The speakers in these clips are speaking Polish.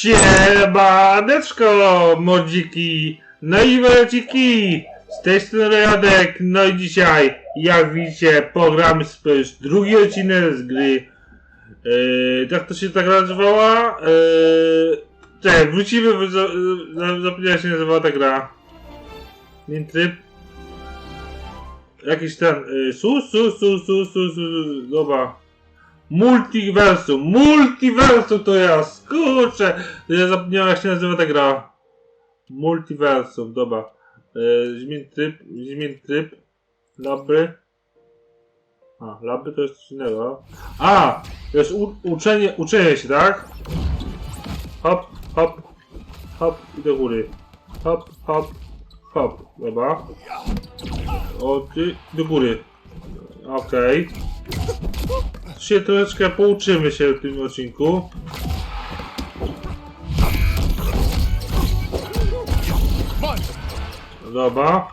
Siemaneczko, modziki, no i wreciki, z tej strony Radek, no i dzisiaj, jak widzicie, pogramy już drugi odcinek z gry, yy, jak to się tak nazywała, yy, czekaj, wrócimy, bo za- za- zapomniałem się nazywała ta gra, Min tryb, jakiś ten, yy, su, su, su, su, su, su, dobra, Multiversum, multiversum to ja, kurczę, ja zapomniałem jak się nazywa ta gra. Multiversum, dobra. Yy, zmień tryb, zmień tryb, laby. A, laby to jest coś innego. A, to jest uczenie, uczenie się, tak? Hop, hop, hop i do góry. Hop, hop, hop, dobra. O, ty, do góry. Okej się troszeczkę pouczymy się w tym odcinku. Dobra.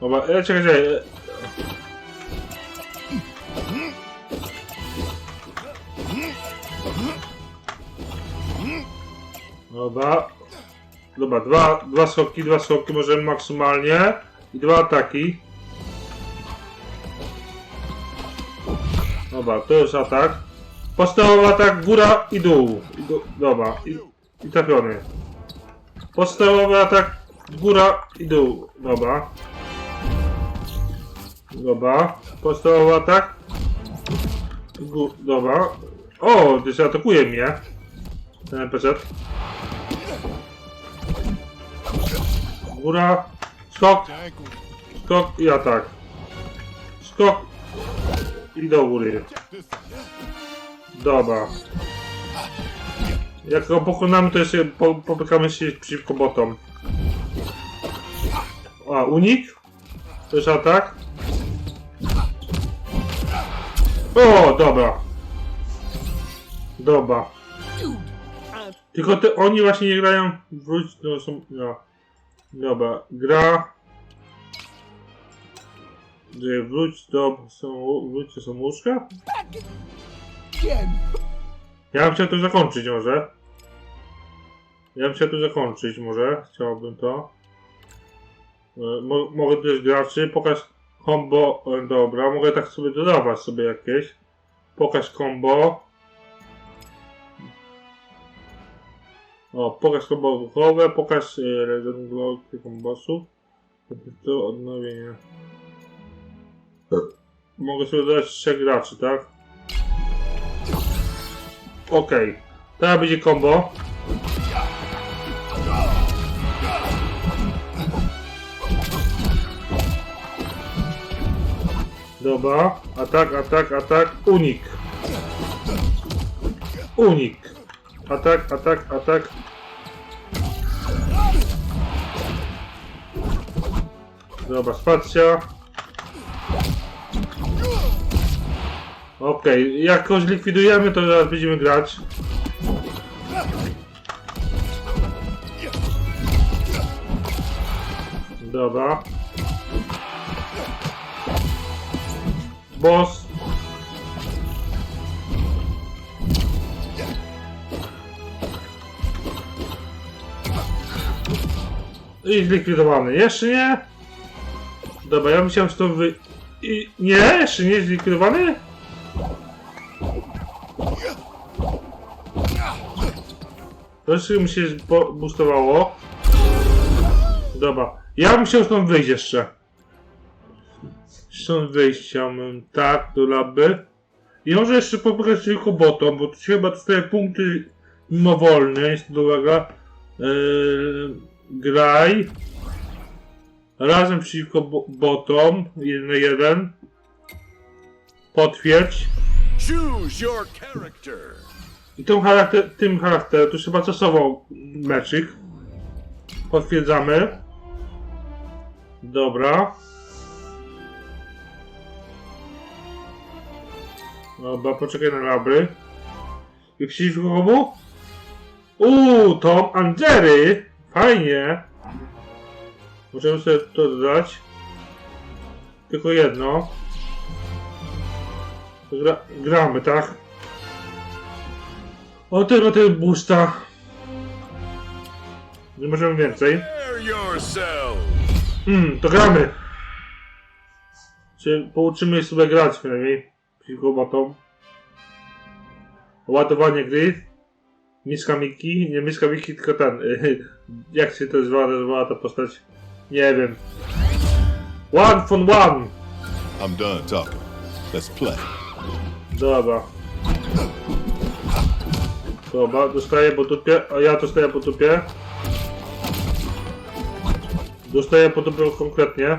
Dobra, e, czekaj, czekaj. e. Dobra. Dobra, dwa, dwa skoki, dwa skoki możemy maksymalnie. I dwa ataki. Dobra, to jest atak. Podstawowy atak, góra i dół. I. Dobra, i, i trafiony. Podstawowy atak, góra i dół. Dobra. Dobra. Podstawowy atak. Gó dobra. O, się atakuje mnie. Ten NPC. Góra. Skok. Skok i atak. Skok i do góry. Dobra. Jak go pokonamy, to jeszcze po, popykamy się przeciwko botom. A, unik? Jest atak? O, dobra. Dobra. Tylko te, oni właśnie nie grają. Wróć, no są. No. Dobra, gra. Że Wróć do. Wróć do samouszka? Ja bym chciał to zakończyć może. Ja bym chciał to zakończyć może. Chciałbym to. E, Mo mogę też graczy. Pokaż combo. E, dobra, mogę tak sobie dodawać sobie jakieś. Pokaż combo. O, pokaż duchowe, pokaż e, regulację kombosów. To odnowienie. Mogę sobie dodać trzech graczy, tak? Okej. Teraz będzie combo. Dobra. Atak, atak, atak. Unik. Unik. Atak, atak, atak. Dobra, spacja. Okej, jak go zlikwidujemy, to zaraz będziemy grać. Dobra. Boss. I zlikwidowany. Jeszcze nie? Dobra, ja myślałem, że to wy... I... Nie? Jeszcze nie zlikwidowany? Troszkę mi się bo- boostowało. Dobra. Ja bym chciał stąd wyjść jeszcze. Stąd wyjść chciałbym tak do laby. I może jeszcze pobrać tylko bottom, bo tu chyba dostaje punkty mimowolne, jest to uwaga. Yy, graj. Razem przeciwko bo- botom. Jeden na jeden. Potwierdź. I tym, charakter, tym charakterem to już chyba czasował meczyk. Potwierdzamy. Dobra. Dobra, poczekaj na labry. I przeciwko komu? Uuu, Tom and Jerry! Fajnie! Możemy sobie to dodać. Tylko jedno. Gra, gramy, tak? On też ma tego boosta. Nie możemy więcej. Hmm, to gramy. Czy pouczymy sobie grać przynajmniej przeciwko botom. Ładowanie gry. Miska Miki, nie Miska Miki, tylko ten. Jak się to zwa, nazywała ta postać? Nie wiem. One for one! I'm done talking. Let's play. Dobra. Dobra, dostaję po dupie, a ja dostaję po dupie. Dostaję po dupie konkretnie.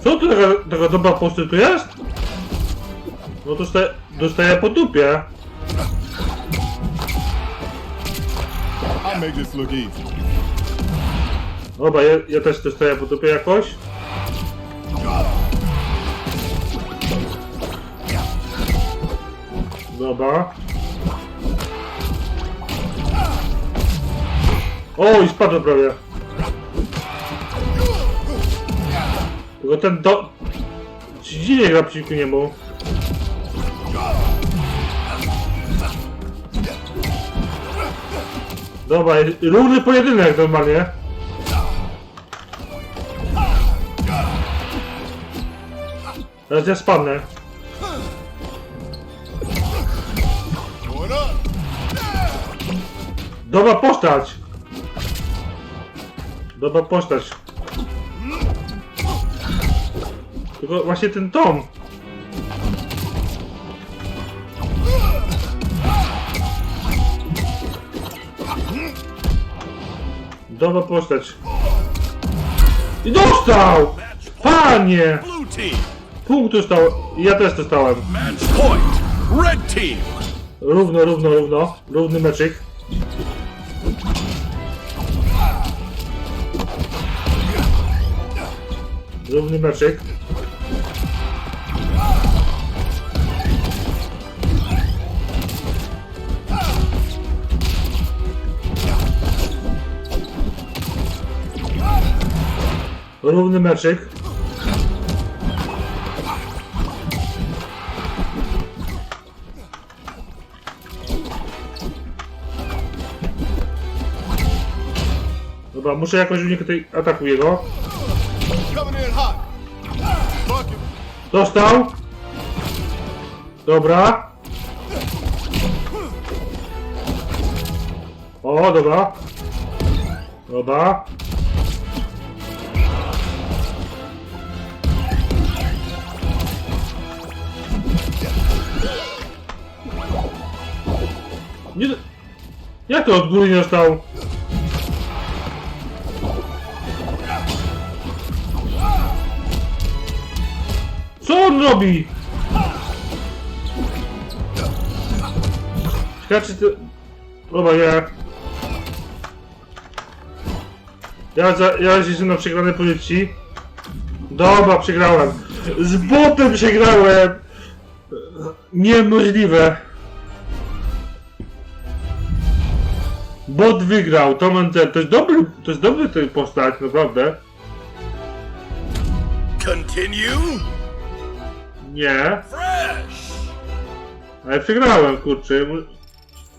Co tu taka, taka dobra postać tu jest? No dostaję, dostaję po dupie. I'll make this look easy. Dobra, ja, ja też dostaję po dupie jakoś. Dobra. O, i spadł prawie. Tylko ten do... Dziwnie gra przeciwko niemu. Dobra, równy pojedynek normalnie. Teraz ja spadnę. Dobra postać! Dobra postać. Tylko właśnie ten tom. Dobra postać. I dostał! Panie! Punkt dostał. Ja też dostałem. Równo, równo, równo. Równy meczyk. Równy meczyk. Równy meczyk. Dobra, muszę jakoś unikać tej ataku jego. Dostał. Dobra. O, dobra. Dobra. Nie... Jak to od góry nie dostał? Co on robi? Ciekawe czy to... Dobra, nie. Ja, za, ja jestem na przegranej pozycji. Dobra, przegrałem. Z botem przegrałem. Niemożliwe. Bot wygrał, Tom and Jerry. To jest dobry, to jest dobry ten postać, naprawdę. Continue. Nie. Fresh. Ale przegrałem, kurczę.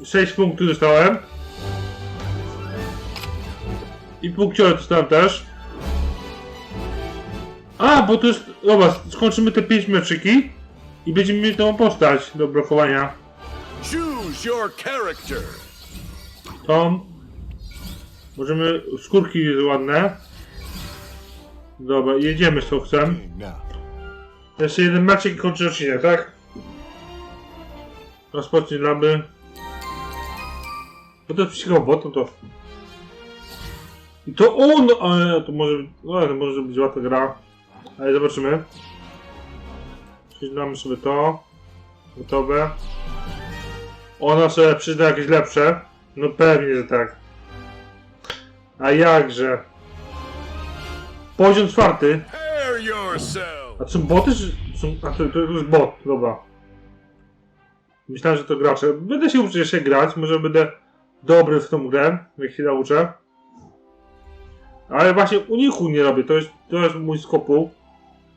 6 punktów dostałem. I punkciory dostałem też. A, bo to jest... Dobra, skończymy te 5 meczyki. I będziemy mieli tą postać do blokowania. Choose your character. Tom. Możemy... Skórki ładne. Dobra, jedziemy z Foxem. Jeszcze jeden meczek i kończy odcinek, tak? Rozpocznij laby. Bo to jest botom, to... I to on! Ale to może... No, to może być łatwa gra. Ale zobaczymy. Przyznamy sobie to. Gotowe. Ona sobie przyda jakieś lepsze. No pewnie, że tak. A jakże? Poziom czwarty. A boty, czy są... A to, to jest bot, dobra. Myślałem, że to gracze. Będę się uczyć jeszcze grać, może będę dobry w tą grę, jak się nauczę. Ale właśnie uniku nie robię, to jest, to jest mój skopu.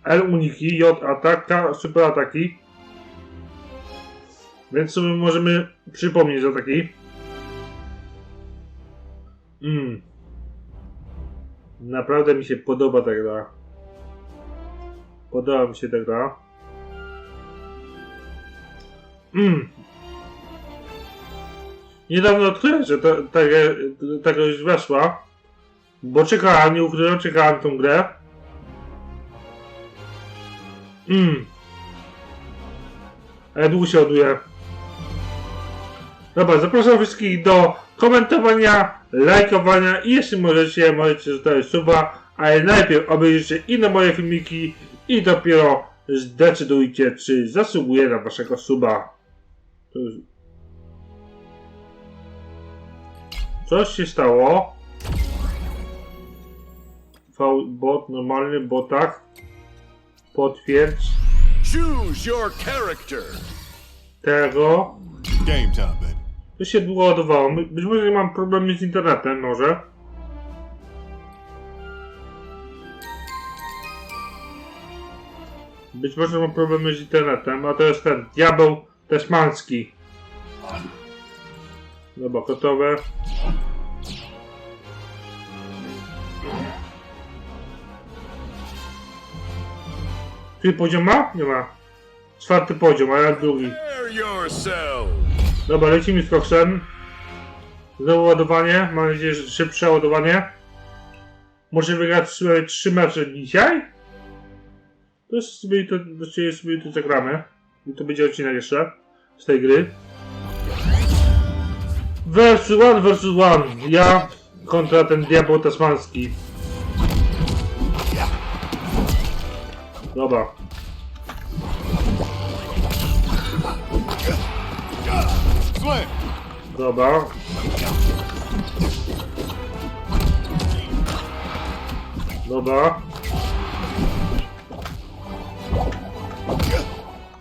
L uniki, J atak, K super ataki. Więc sobie możemy przypomnieć za taki. Mm. Naprawdę mi się podoba ta gra. Podoba mi się ta gra. Mm. Niedawno odkryłem, że ta, ta, ta gra już weszła. Bo czekałem, nie ukrywam, czekałem tą grę. Mm. Ale długo się ładuje. Dobra, zapraszam wszystkich do komentowania, lajkowania i jeśli możecie, możecie zostawić suba, ale najpierw obejrzyjcie inne moje filmiki i dopiero zdecydujcie, czy zasługuje na waszego suba. Coś się stało. V-bot, normalny botak. Potwierdź Choose your character. tego. Game time, baby. To się długo ładowało. Być może mam problemy z internetem, może. Być może mam problemy z internetem, a to jest ten diabeł Tesmański. Dobra, gotowe. Który poziom ma? Nie ma. Czwarty poziom, a ja drugi. Dobra, lecimy z koksem. Znowu ładowanie. Mam nadzieję, że szybsze ładowanie. Może wygrać sobie trzy mecze dzisiaj? To jest sobie to, sobie to zagramy. I to będzie odcinek jeszcze z tej gry. Versus one versus one. Ja kontra ten diabeł tasmański. Dobra. Slam. Dobra. Dobra.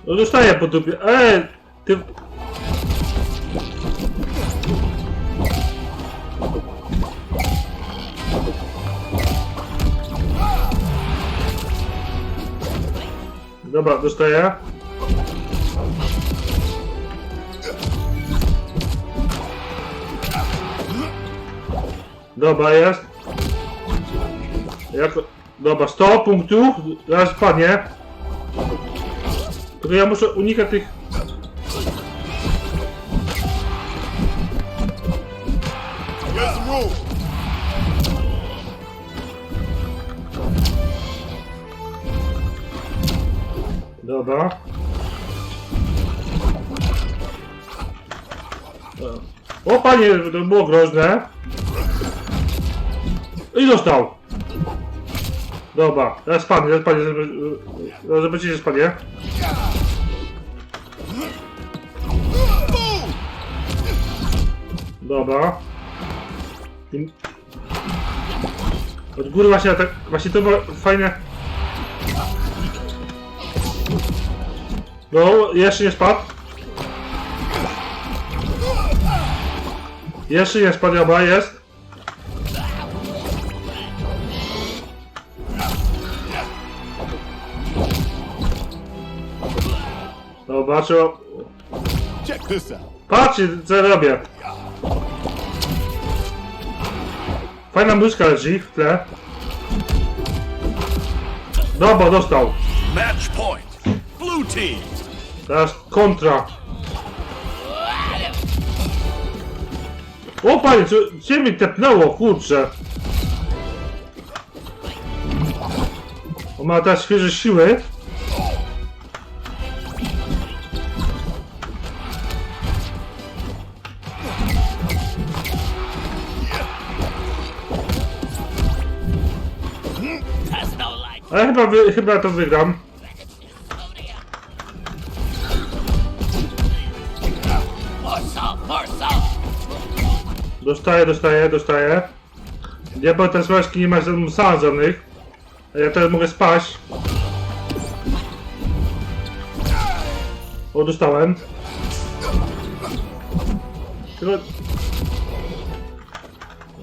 No dostaję po dupie. Eee, ty... Dobra, dostaję. Dobra, jest. Jak... Dobra, 100 punktów. Zaraz padnie. Tylko ja muszę unikać tych... Dobra. O panie, to było groźne. I dostał. Dobra, teraz spadnie, teraz spadnie, zaraz zobaczycie, że. Boom. Dobra. Od góry właśnie tak, właśnie to było fajne. No, jeszcze nie spadł. Jeszcze nie spadł, dobra, jest. Out. Patrzcie, co robię. Fajna muzyka leci w tle. Dobra, dostał. Match point. Blue team. Teraz kontra. O panie, co, cię mi tepnęło, kurczę. On ma teraz świeże siły. Ale chyba, wy, chyba to wygram. Dostaję, dostaję, dostaję. Diabeł tasmański nie ma ze mną sam żadnych. A ja teraz mogę spaść. O, dostałem. Tylko...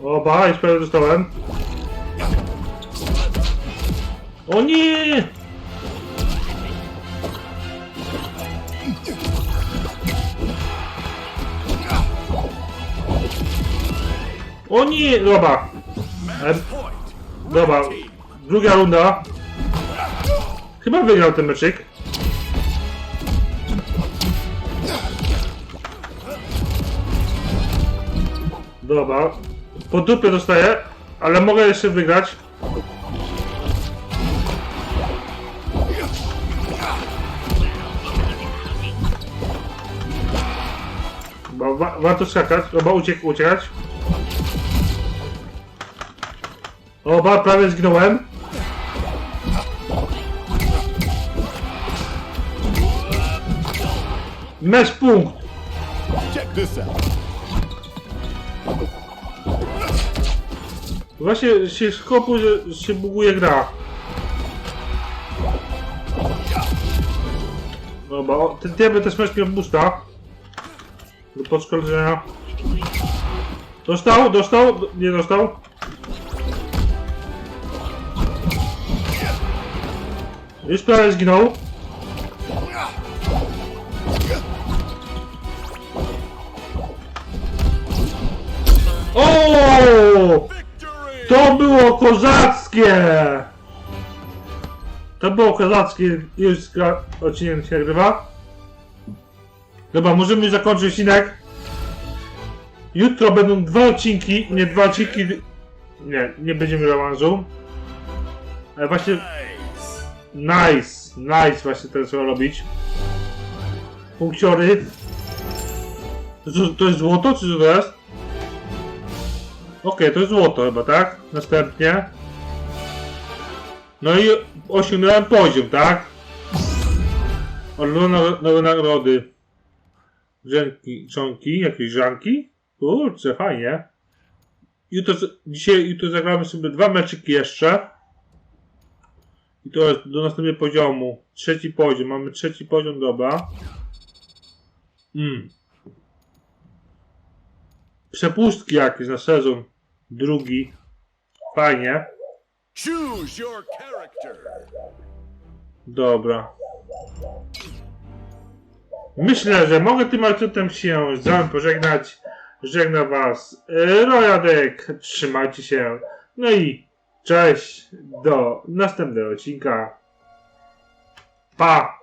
Oba, już prawie dostałem. O nie! O nie! Dobra. E, dobra. Druga runda. Chyba wygrał ten meczyk. Dobra. Po dupie dostaję, ale mogę jeszcze wygrać. Wa warto skakać, dobra, uciek uciekać. Oba, prawie zginąłem. Mecz punkt. Właśnie się skopu, że się buguje gra. Dobra, ten diabeł też mecz miał boosta. Do podszkolenia. Dostał? Dostał? Nie dostał? Już prawie zginął. O! To było kozackie! To było kozackie. Już odcinek się nagrywa. Dobra, możemy zakończyć odcinek. Jutro będą dwa odcinki, nie dwa odcinki. Nie, nie będziemy rewanżu. Ale właśnie Nice. nice, właśnie teraz trzeba robić. Punkciory. To, to, to jest złoto, czy to jest? Okej, to jest złoto chyba, tak? Następnie. No i osiągnąłem poziom, tak? Odnowe nowe nagrody. Rzęki, czonki, jakieś żanki. Kurczę, fajnie. Jutro, dzisiaj, jutro zagramy sobie dwa meczyki jeszcze. I to jest do następnego poziomu. Trzeci poziom. Mamy trzeci poziom, dobra. Mm. Przepustki jakieś na sezon drugi. Fajnie. Choose your character. Dobra. Myślę, że mogę tym akcentem się z wami pożegnać. Żegna was e, Rojadek. Trzymajcie się. No i cześć. Do następnego odcinka. Pa!